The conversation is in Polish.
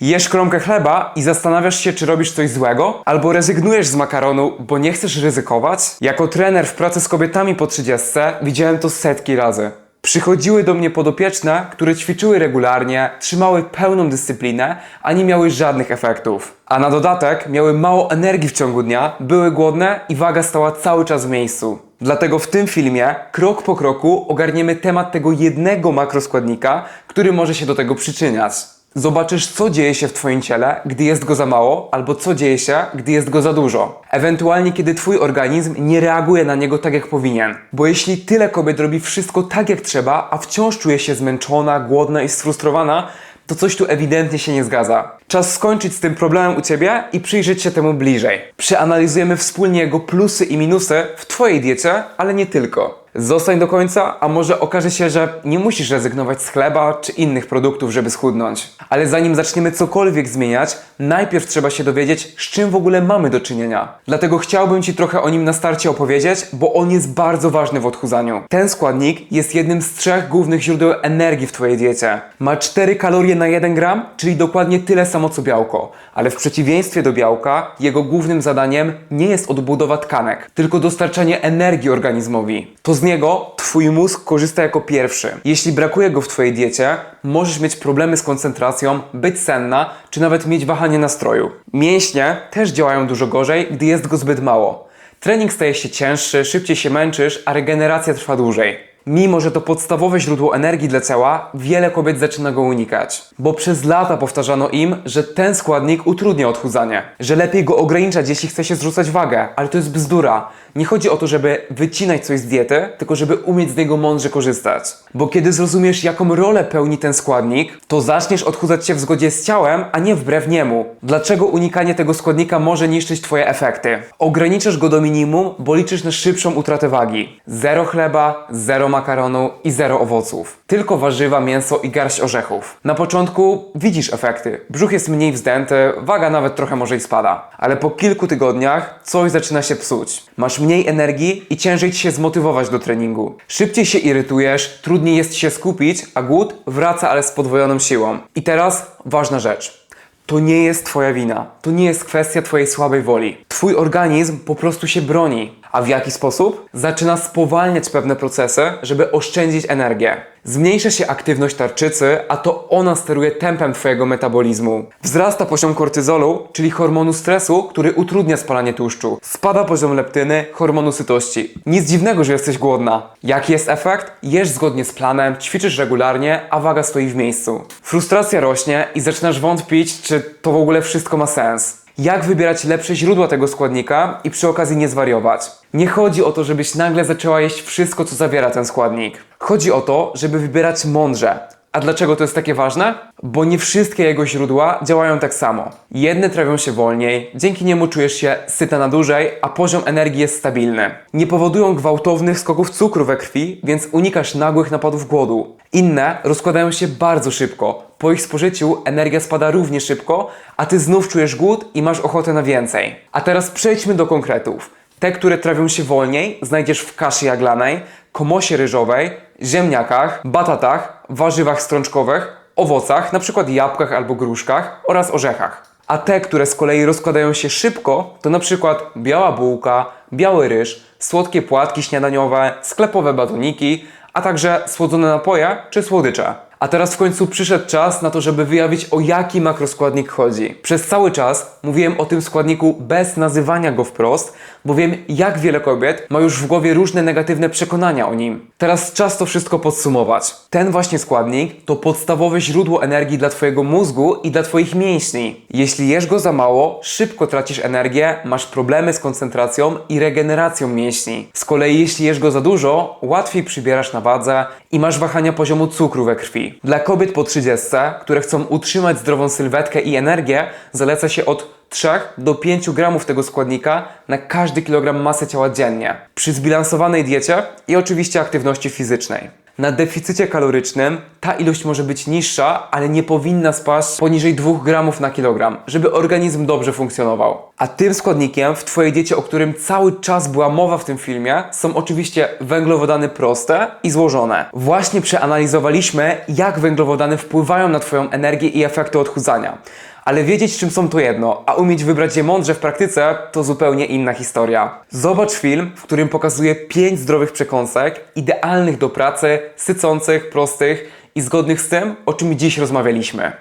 Jesz kromkę chleba i zastanawiasz się, czy robisz coś złego? Albo rezygnujesz z makaronu, bo nie chcesz ryzykować? Jako trener w pracy z kobietami po 30 widziałem to setki razy. Przychodziły do mnie podopieczne, które ćwiczyły regularnie, trzymały pełną dyscyplinę, a nie miały żadnych efektów. A na dodatek miały mało energii w ciągu dnia, były głodne i waga stała cały czas w miejscu. Dlatego w tym filmie, krok po kroku, ogarniemy temat tego jednego makroskładnika, który może się do tego przyczyniać. Zobaczysz, co dzieje się w Twoim ciele, gdy jest go za mało, albo co dzieje się, gdy jest go za dużo. Ewentualnie, kiedy Twój organizm nie reaguje na niego tak, jak powinien. Bo jeśli tyle kobiet robi wszystko tak, jak trzeba, a wciąż czuje się zmęczona, głodna i sfrustrowana, to coś tu ewidentnie się nie zgadza. Czas skończyć z tym problemem u Ciebie i przyjrzeć się temu bliżej. Przeanalizujemy wspólnie jego plusy i minusy w Twojej diecie, ale nie tylko. Zostań do końca, a może okaże się, że nie musisz rezygnować z chleba czy innych produktów, żeby schudnąć. Ale zanim zaczniemy cokolwiek zmieniać, najpierw trzeba się dowiedzieć, z czym w ogóle mamy do czynienia. Dlatego chciałbym Ci trochę o nim na starcie opowiedzieć, bo on jest bardzo ważny w odchudzaniu. Ten składnik jest jednym z trzech głównych źródeł energii w Twojej diecie. Ma 4 kalorie na 1 gram, czyli dokładnie tyle samo co białko. Ale w przeciwieństwie do białka, jego głównym zadaniem nie jest odbudowa tkanek, tylko dostarczanie energii organizmowi. To z niego Twój mózg korzysta jako pierwszy. Jeśli brakuje go w Twojej diecie, możesz mieć problemy z koncentracją, być senna, czy nawet mieć wahanie nastroju. Mięśnie też działają dużo gorzej, gdy jest go zbyt mało. Trening staje się cięższy, szybciej się męczysz, a regeneracja trwa dłużej. Mimo, że to podstawowe źródło energii dla ciała, wiele kobiet zaczyna go unikać. Bo przez lata powtarzano im, że ten składnik utrudnia odchudzanie, że lepiej go ograniczać, jeśli chce się zrzucać wagę, ale to jest bzdura. Nie chodzi o to, żeby wycinać coś z diety, tylko żeby umieć z niego mądrze korzystać. Bo kiedy zrozumiesz, jaką rolę pełni ten składnik, to zaczniesz odchudzać się w zgodzie z ciałem, a nie wbrew niemu. Dlaczego unikanie tego składnika może niszczyć Twoje efekty? Ograniczasz go do minimum, bo liczysz na szybszą utratę wagi. Zero chleba, zero makaronu i zero owoców. Tylko warzywa, mięso i garść orzechów. Na początku widzisz efekty. Brzuch jest mniej wzdęty, waga nawet trochę może i spada. Ale po kilku tygodniach coś zaczyna się psuć. Masz mniej energii i ciężej ci się zmotywować do treningu. Szybciej się irytujesz, trudniej jest się skupić, a głód wraca ale z podwojoną siłą. I teraz ważna rzecz. To nie jest Twoja wina. To nie jest kwestia Twojej słabej woli. Twój organizm po prostu się broni. A w jaki sposób? Zaczyna spowalniać pewne procesy, żeby oszczędzić energię. Zmniejsza się aktywność tarczycy, a to ona steruje tempem Twojego metabolizmu. Wzrasta poziom kortyzolu, czyli hormonu stresu, który utrudnia spalanie tłuszczu. Spada poziom leptyny, hormonu sytości. Nic dziwnego, że jesteś głodna. Jaki jest efekt? Jesz zgodnie z planem, ćwiczysz regularnie, a waga stoi w miejscu. Frustracja rośnie i zaczynasz wątpić, czy to w ogóle wszystko ma sens jak wybierać lepsze źródła tego składnika i przy okazji nie zwariować. Nie chodzi o to, żebyś nagle zaczęła jeść wszystko, co zawiera ten składnik. Chodzi o to, żeby wybierać mądrze. A dlaczego to jest takie ważne? Bo nie wszystkie jego źródła działają tak samo. Jedne trawią się wolniej, dzięki niemu czujesz się syta na dłużej, a poziom energii jest stabilny. Nie powodują gwałtownych skoków cukru we krwi, więc unikasz nagłych napadów głodu. Inne rozkładają się bardzo szybko. Po ich spożyciu energia spada równie szybko, a ty znów czujesz głód i masz ochotę na więcej. A teraz przejdźmy do konkretów. Te, które trawią się wolniej, znajdziesz w kaszy jaglanej, komosie ryżowej, ziemniakach, batatach, warzywach strączkowych, owocach, np. jabłkach albo gruszkach oraz orzechach. A te, które z kolei rozkładają się szybko, to przykład biała bułka, biały ryż, słodkie płatki śniadaniowe, sklepowe batoniki, a także słodzone napoje czy słodycze. A teraz w końcu przyszedł czas na to, żeby wyjawić o jaki makroskładnik chodzi. Przez cały czas mówiłem o tym składniku bez nazywania go wprost, bo wiem jak wiele kobiet ma już w głowie różne negatywne przekonania o nim. Teraz czas to wszystko podsumować. Ten właśnie składnik to podstawowe źródło energii dla Twojego mózgu i dla Twoich mięśni. Jeśli jesz go za mało, szybko tracisz energię, masz problemy z koncentracją i regeneracją mięśni. Z kolei jeśli jesz go za dużo, łatwiej przybierasz na wadze i masz wahania poziomu cukru we krwi. Dla kobiet po 30, które chcą utrzymać zdrową sylwetkę i energię, zaleca się od 3 do 5 gramów tego składnika na każdy kilogram masy ciała dziennie. Przy zbilansowanej diecie i oczywiście aktywności fizycznej. Na deficycie kalorycznym ta ilość może być niższa, ale nie powinna spaść poniżej 2 gramów na kilogram, żeby organizm dobrze funkcjonował. A tym składnikiem w Twojej diecie, o którym cały czas była mowa w tym filmie, są oczywiście węglowodany proste i złożone. Właśnie przeanalizowaliśmy, jak węglowodany wpływają na Twoją energię i efekty odchudzania. Ale wiedzieć czym są to jedno, a umieć wybrać je mądrze w praktyce to zupełnie inna historia. Zobacz film, w którym pokazuje 5 zdrowych przekąsek, idealnych do pracy, sycących, prostych i zgodnych z tym, o czym dziś rozmawialiśmy.